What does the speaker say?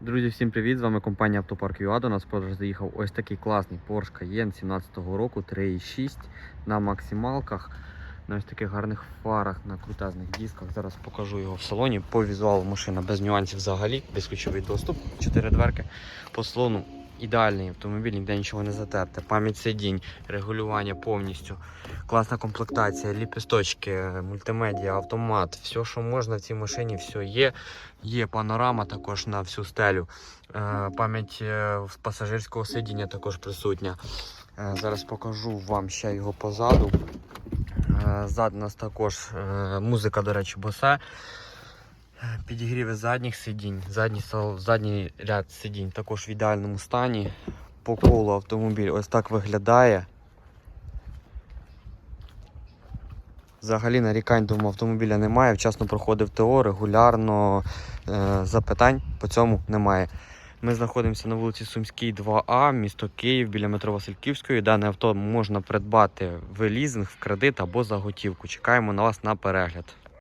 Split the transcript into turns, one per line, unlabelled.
Друзі, всім привіт! З вами компанія Автопарк ЮА. До нас продаж заїхав ось такий класний Porsche Cayenne 17-го року 3.6 на максималках, на ось таких гарних фарах, на крутезних дисках. Зараз покажу його в салоні. По візуалу машина без нюансів взагалі, безключовий доступ, 4 дверки. По салону ідеальний автомобіль, ніде нічого не затерте. Пам'ять сидінь, регулювання повністю, класна комплектація, ліпісточки, мультимедіа, автомат, все, що можна в цій машині, все є. Є панорама також на всю стелю. Е, Пам'ять е, пасажирського сидіння також присутня. Е, Зараз покажу вам ще його позаду. У нас також музика, до речі, босе. Е, Підігріви задніх сидінь. Задній, задній ряд сидінь також в ідеальному стані. По колу автомобіль ось так виглядає. Взагалі нарікань до автомобіля немає. Вчасно проходив ТО, регулярно е, запитань по цьому немає. Ми знаходимося на вулиці Сумській, 2А, місто Київ, біля метро Васильківської. Дане авто можна придбати в лізинг, в кредит або за готівку. Чекаємо на вас на перегляд.